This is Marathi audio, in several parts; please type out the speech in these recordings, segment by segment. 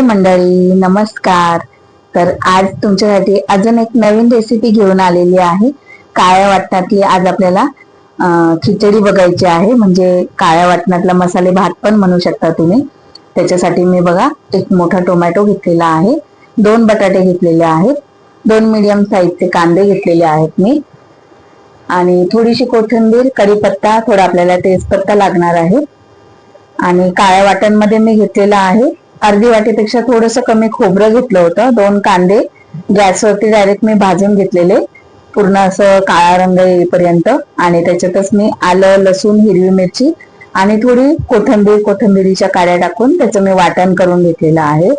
मंडळी नमस्कार. तर आज तुमच्यासाठी अजून एक नवीन रेसिपी घेऊन आलेली आहे. काळ्या वाटणातली आज आपल्याला खिचडी बघायची आहे. म्हणजे काळ्या वाटणातला मसाले भात पण म्हणू शकता तुम्ही. त्याच्यासाठी मी बघा एक मोठा टोमॅटो घेतलेला आहे. दोन बटाटे घेतलेले आहेत. दोन मिडियम साईजचे कांदे घेतलेले आहेत मी. आणि थोडीशी कोथिंबीर कढीपत्ता थोडा आपल्याला तेजपत्ता लागणार आहे. आणि काळ्या वाटणमध्ये मी घेतलेला आहे. अर्धी वाटीपेक्षा थोडस कमी खोबरं घेतलं होतं दोन कांदे. गॅसवरती डायरेक्ट मी भाजून घेतलेले. पूर्ण असं काळा रंग येईपर्यंत. आणि त्याच्यातच मी आलं लसूण हिरवी मिरची आणि थोडी कोथिंबीर कोथंबिरीच्या काड्या टाकून त्याचं मी वाटण करून घेतलेलं आहे.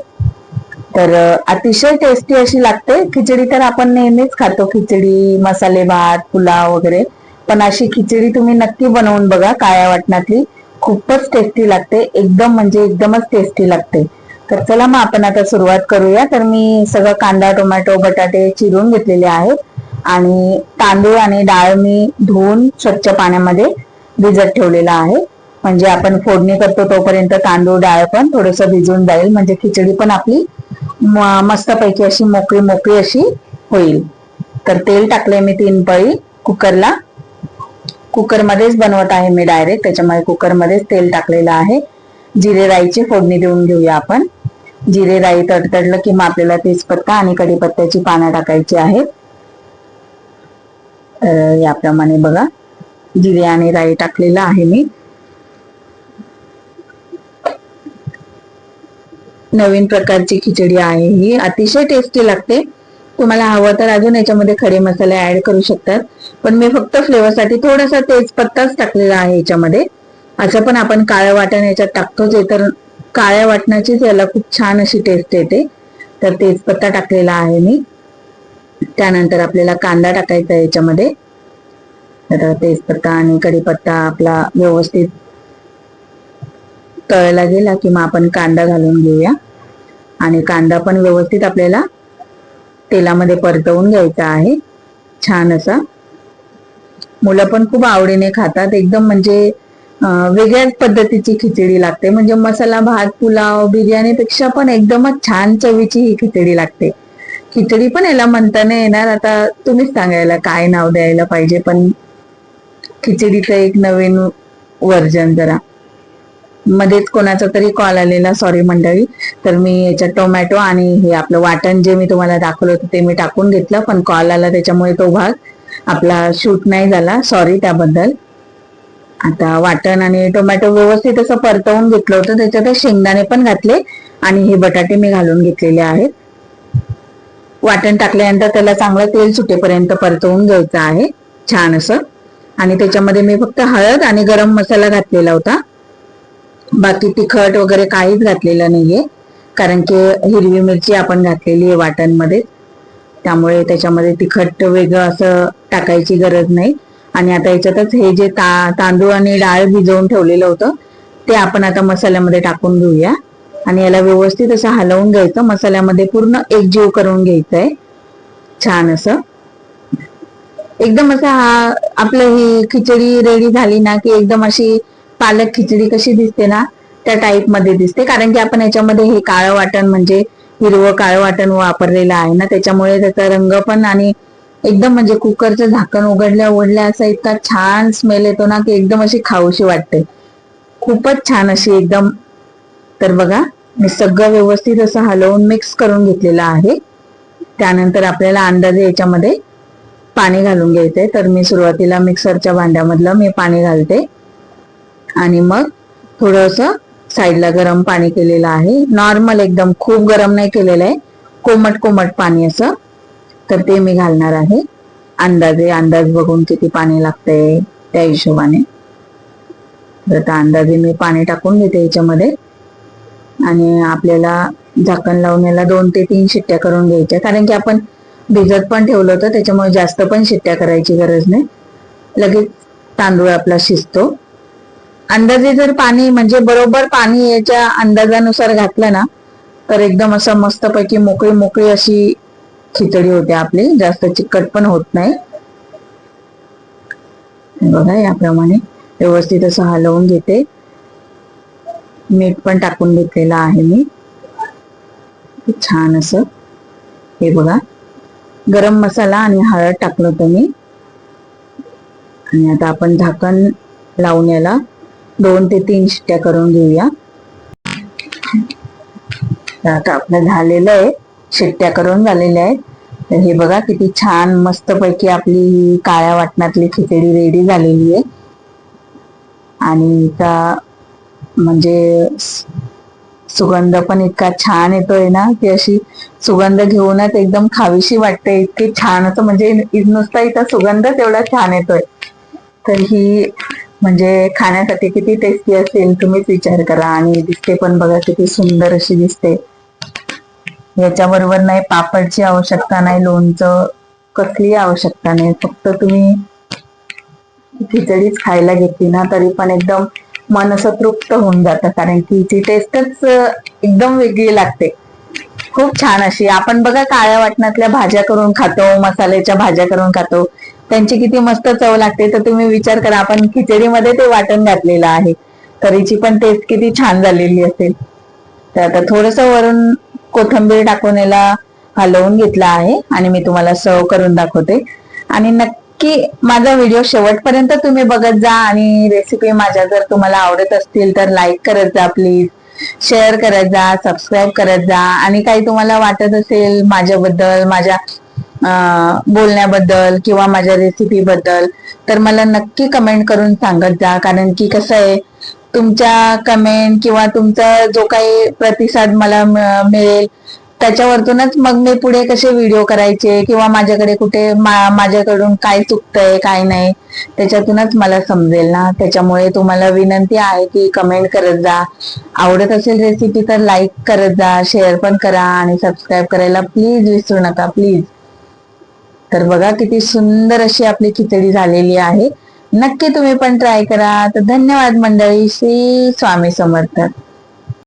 तर अतिशय टेस्टी अशी लागते. खिचडी तर आपण नेहमीच खातो. खिचडी मसाले भात पुलाव वगैरे. पण अशी खिचडी तुम्ही नक्की बनवून बघा काळ्या वाटणातली. खूपच टेस्टी लागते. एकदम म्हणजे एकदमच टेस्टी लागते. तर चला मग आपण आता सुरुवात करूया. तर मी सगळं कांदा टोमॅटो बटाटे चिरून घेतलेले आहेत. आणि तांदूळ आणि डाळ मी धुवून स्वच्छ पाण्यामध्ये भिजत ठेवलेला आहे. म्हणजे आपण फोडणी करतो तोपर्यंत तांदूळ डाळ पण थोडस भिजून जाईल. म्हणजे खिचडी पण आपली म- मस्तपैकी अशी मोकळी मोकळी अशी होईल. तर तेल टाकले मी तीन पळी कुकरला. कुकरमध्येच बनवत आहे मी डायरेक्ट त्याच्यामुळे कुकरमध्येच तेल टाकलेलं आहे. जिरे राईची फोडणी देऊन घेऊया आपण. जिरे राई तडतडलं की मग आपल्याला तेजपत्ता आणि कढीपत्त्याची पानं टाकायची आहेत. याप्रमाणे बघा. जिरे आणि राई टाकलेलं आहे मी. नवीन प्रकारची खिचडी आहे ही. अतिशय टेस्टी लागते. तुम्हाला हवं तर अजून याच्यामध्ये खडे मसाले ऍड करू शकतात. पण मी फक्त फ्लेवरसाठी थोडासा तेजपत्ताच टाकलेला आहे याच्यामध्ये. असं पण आपण काळ्या वाटण याच्यात टाकतोच आहे तर काळ्या वाटणाचीच याला खूप छान अशी टेस्ट येते. तर तेजपत्ता टाकलेला आहे मी. त्यानंतर आपल्याला कांदा टाकायचा आहे याच्यामध्ये. तर तेजपत्ता आणि कढीपत्ता आपला व्यवस्थित तळला गेला की मग आपण कांदा घालून घेऊया. आणि कांदा पण व्यवस्थित आपल्याला तेलामध्ये परतवून घ्यायचा आहे. छान असा मुलं पण खूप आवडीने खातात. एकदम म्हणजे वेगळ्याच पद्धतीची खिचडी लागते. म्हणजे मसाला भात पुलाव बिर्याणीपेक्षा पण एकदमच छान चवीची ही खिचडी लागते. खिचडी पण याला म्हणता नाही येणार. आता तुम्हीच सांगायला काय नाव द्यायला पाहिजे पण खिचडीचं एक नवीन वर्जन जरा. मध्येच कोणाचा तरी कॉल आलेला सॉरी मंडळी. तर मी याच्यात टोमॅटो आणि हे आपलं वाटण जे मी तुम्हाला दाखवलं होतं ते मी टाकून घेतलं पण कॉल आला त्याच्यामुळे तो भाग आपला शूट नाही झाला. सॉरी त्याबद्दल. आता वाटण आणि टोमॅटो व्यवस्थित असं परतवून घेतलं होतं. त्याच्यात शेंगदाणे पण घातले आणि हे बटाटे मी घालून घेतलेले आहेत. वाटण टाकल्यानंतर त्याला चांगलं तेल सुटेपर्यंत परतवून घ्यायचं आहे छान असं. आणि त्याच्यामध्ये मी फक्त हळद आणि गरम मसाला घातलेला होता. बाकी तिखट वगैरे काहीच घातलेलं नाहीये. कारण की हिरवी मिरची आपण घातलेली आहे वाटणमध्ये त्यामुळे त्याच्यामध्ये तिखट वेगळं असं टाकायची गरज नाही. आणि आता याच्यातच हे जे ता तांदूळ आणि डाळ भिजवून ठेवलेलं होतं ते आपण आता मसाल्यामध्ये टाकून घेऊया. आणि याला व्यवस्थित असं हलवून घ्यायचं. मसाल्यामध्ये पूर्ण एकजीव करून घ्यायचंय. छान असं. एकदम असं हा आपलं ही खिचडी रेडी झाली ना की एकदम अशी पालक खिचडी कशी दिसते ना त्या टाईपमध्ये दिसते. कारण की आपण याच्यामध्ये हे काळं वाटण म्हणजे हिरवं काळं वाटण वापरलेलं आहे ना त्याच्यामुळे त्याचा रंग पण आणि एकदम म्हणजे कुकरचं झाकण उघडल्या उघडल्या असा इतका छान स्मेल येतो ना की एकदम अशी खाऊशी वाटते. खूपच छान अशी एकदम. तर बघा मी सगळं व्यवस्थित असं हलवून मिक्स करून घेतलेलं आहे. त्यानंतर आपल्याला अंदाजे याच्यामध्ये पाणी घालून घ्यायचंय. तर मी सुरुवातीला मिक्सरच्या भांड्यामधलं मी पाणी घालते. आणि मग थोडंसं साईडला गरम पाणी केलेलं आहे. नॉर्मल एकदम खूप गरम नाही केलेलं आहे. कोमट कोमट पाणी असं. तर ते मी घालणार आहे. अंदाजे अंदाज बघून किती पाणी लागतंय त्या हिशोबाने. तर आता अंदाजे मी पाणी टाकून घेते याच्यामध्ये. आणि आपल्याला झाकण लावून याला दोन ते तीन शिट्ट्या करून घ्यायच्या. कारण की आपण भिजत पण ठेवलं होतं त्याच्यामुळे जास्त पण शिट्ट्या करायची गरज नाही. लगेच तांदूळ आपला शिजतो. अंदाजे जर पाणी म्हणजे बरोबर पाणी याच्या अंदाजानुसार घातलं ना तर एकदम असं मस्तपैकी मोकळी मोकळी अशी खिचडी होते आपली. जास्त चिकट पण होत नाही. बघा याप्रमाणे व्यवस्थित असं हलवून घेते. मीठ पण टाकून घेतलेलं आहे मी. छान असं. हे बघा गरम मसाला आणि हळद टाकलं होतं मी. आणि आता आपण झाकण लावून याला दोन ते तीन शिट्ट्या करून घेऊया. आता आपलं झालेलं आहे. शिट्ट्या करून झालेल्या आहेत. तर हे बघा किती छान मस्त पैकी आपली ही काळ्या वाटणातली खिचडी रेडी झालेली आहे. आणि का म्हणजे सुगंध पण इतका छान येतोय ना की अशी सुगंध घेऊनच एकदम खावीशी वाटते. इतकी छान असं म्हणजे नुसता इथं सुगंधच एवढा छान येतोय. तर ही म्हणजे खाण्यासाठी किती टेस्टी असेल तुम्हीच विचार करा. आणि दिसते पण बघा किती सुंदर अशी दिसते. याच्याबरोबर नाही पापडची आवश्यकता नाही लोणचं कसली आवश्यकता नाही. फक्त तुम्ही खिचडीच खायला घेतली ना तरी पण एकदम मन असं तृप्त होऊन जातं. कारण की ती टेस्टच एकदम वेगळी लागते. खूप छान अशी. आपण बघा काळ्या वाटणातल्या भाज्या करून खातो मसाल्याच्या भाज्या करून खातो. त्यांची किती मस्त चव लागते तर तुम्ही विचार करा आपण खिचडीमध्ये ते वाटण घातलेलं आहे. तरीची पण टेस्ट किती छान झालेली असेल. तर आता थोडस वरून कोथंबीर टाकून याला हलवून घेतला आहे आणि मी तुम्हाला सर्व करून दाखवते. आणि नक्की माझा व्हिडिओ शेवटपर्यंत तुम्ही बघत जा आणि रेसिपी माझ्या जर तुम्हाला आवडत असतील तर लाईक करत जा प्लीज शेअर करत जा सबस्क्राईब करत जा. आणि काही तुम्हाला वाटत असेल माझ्याबद्दल माझ्या बोलण्याबद्दल किंवा माझ्या रेसिपी बद्दल तर मला नक्की कमेंट करून सांगत जा. कारण की कसं आहे तुमच्या कमेंट किंवा तुमचा जो काही प्रतिसाद मला मिळेल त्याच्यावरतूनच मग मी पुढे कसे व्हिडिओ करायचे किंवा माझ्याकडे कुठे माझ्याकडून काय चुकतंय काय नाही त्याच्यातूनच मला समजेल ना. त्याच्यामुळे तुम्हाला विनंती आहे की कमेंट करत जा. आवडत असेल रेसिपी तर लाईक करत जा शेअर पण करा आणि सबस्क्राईब करायला प्लीज विसरू नका प्लीज तर बघा किती सुंदर अशी आपली खिचडी झालेली आहे. नक्की तुम्ही पण ट्राय करा. तर धन्यवाद मंडळी. श्री स्वामी समर्थ.